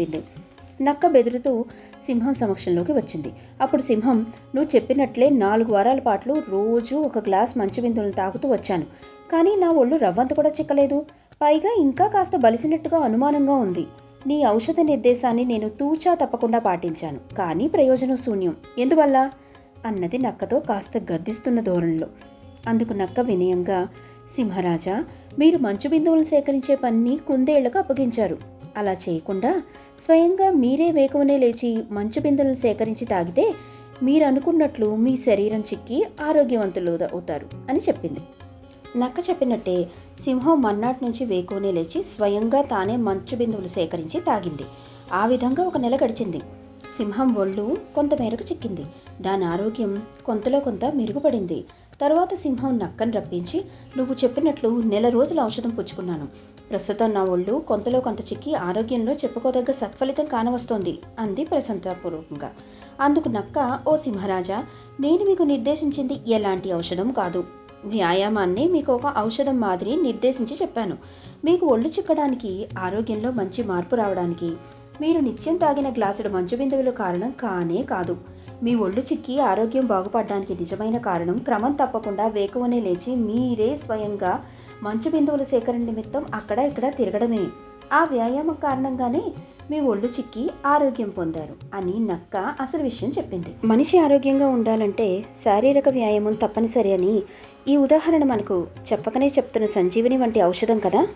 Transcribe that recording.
చెప్పింది. నక్క బెదురుతూ సింహం సమక్షంలోకి వచ్చింది. అప్పుడు సింహం నువ్వు చెప్పినట్లే నాలుగు వారాల పాటు రోజు ఒక గ్లాస్ మంచు బిందువులను తాగుతూ వచ్చాను. కానీ నా ఒళ్ళు రవ్వంత కూడా చిక్కలేదు. పైగా ఇంకా కాస్త బలిసినట్టుగా అనుమానంగా ఉంది. నీ ఔషధ నిర్దేశాన్ని నేను తూచా తప్పకుండా పాటించాను. కానీ ప్రయోజనం శూన్యం. ఎందువల్ల? అన్నది నక్కతో కాస్త గద్దిస్తున్న ధోరణిలో. అందుకు నక్క వినయంగా సింహరాజా మీరు మంచు బిందువులను సేకరించే పనిని కుందేళ్ళకు అప్పగించారు. అలా చేయకుండా స్వయంగా మీరే వేకువనే లేచి మంచు బిందెలను సేకరించి తాగితే మీరు అనుకున్నట్లు మీ శరీరం చిక్కి ఆరోగ్యవంతులు అవుతారు అని చెప్పింది. నక్క చెప్పినట్టే సింహం మన్నాటి నుంచి వేకువనే లేచి స్వయంగా తానే మంచు బిందువులు సేకరించి తాగింది. ఆ విధంగా ఒక నెల గడిచింది. సింహం ఒళ్ళు కొంతమేరకు చిక్కింది. దాని ఆరోగ్యం కొంతలో కొంత మెరుగుపడింది. తర్వాత సింహం నక్కను రప్పించి నువ్వు చెప్పినట్లు నెల రోజులు ఔషధం పుచ్చుకున్నాను. ప్రస్తుతం నా ఒళ్ళు కొంతలో కొంత చిక్కి ఆరోగ్యంలో చెప్పుకోదగ్గ సత్ఫలితం కానవస్తోంది అంది ప్రశంసాపూర్వకంగా అందుకు నక్క ఓ సింహరాజా నేను మీకు నిర్దేశించింది ఎలాంటి ఔషధం కాదు. వ్యాయామాన్ని మీకు ఒక ఔషధం మాదిరి నిర్దేశించి చెప్పాను. మీకు ఒళ్ళు చిక్కడానికి ఆరోగ్యంలో మంచి మార్పు రావడానికి మీరు నిత్యం తాగిన గ్లాసుడు మంచు బిందువులు కారణం కానే కాదు. మీ ఒళ్ళు చిక్కి ఆరోగ్యం బాగుపడడానికి నిజమైన కారణం క్రమం తప్పకుండా వేకువనే లేచి మీరే స్వయంగా మంచు బిందువుల సేకరణ నిమిత్తం అక్కడ ఇక్కడ తిరగడమే. ఆ వ్యాయామం కారణంగానే మీ ఒళ్ళు చిక్కి ఆరోగ్యం పొందారు అని నక్క అసలు విషయం చెప్పింది. మనిషి ఆరోగ్యంగా ఉండాలంటే శారీరక వ్యాయామం తప్పనిసరి అని ఈ ఉదాహరణ మనకు చెప్పకనే చెప్తున్న సంజీవని వంటి ఔషధం కదా?